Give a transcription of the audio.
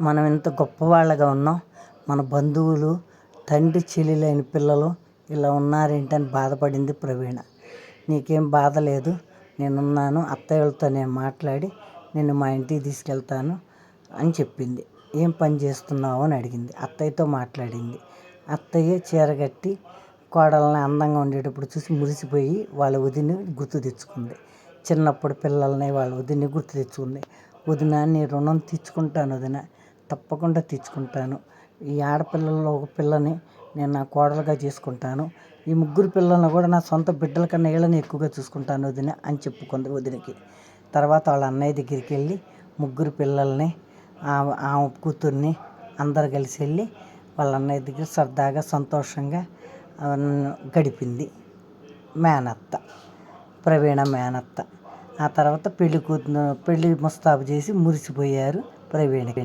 మనం ఇంత గొప్పవాళ్ళగా ఉన్నాం మన బంధువులు తండ్రి చెల్లెలైన పిల్లలు ఇలా ఉన్నారేంటని బాధపడింది ప్రవీణ. నీకేం బాధ లేదు నేనున్నాను అత్తయ్యలతో నేను మాట్లాడి నిన్ను మా ఇంటికి తీసుకెళ్తాను అని చెప్పింది. ఏం పని చేస్తున్నావు అని అడిగింది. అత్తయ్యతో మాట్లాడింది. అత్తయ్య చీర కట్టి కోడల్ని అందంగా ఉండేటప్పుడు చూసి మురిసిపోయి వాళ్ళ వదిని గుర్తు తెచ్చుకుంది. చిన్నప్పుడు పిల్లల్ని వాళ్ళ వదిని గుర్తు తెచ్చుకుంది. వదిన నీ రుణం తీర్చుకుంటాను వదిన. తప్పకుండా తీర్చుకుంటాను. ఈ ఆడపిల్లల్లో ఒక పిల్లని నేను నా కోడలుగా చేసుకుంటాను. ఈ ముగ్గురు పిల్లల్ని కూడా నా సొంత బిడ్డల కన్నా వీళ్ళని ఎక్కువగా చూసుకుంటాను వదిన అని చెప్పుకుంది వదినకి. తర్వాత వాళ్ళ అన్నయ్య దగ్గరికి వెళ్ళి ముగ్గురు పిల్లల్ని ఆమె కూతుర్ని అందరు కలిసి వెళ్ళి వాళ్ళ అన్నయ్య దగ్గర సరదాగా సంతోషంగా గడిపింది. మేనత్త ప్రవీణ మేనత్త. ఆ తర్వాత పెళ్ళి కూతురు పెళ్ళి ముస్తాబు చేసి మురిసిపోయారు ప్రవీణకి.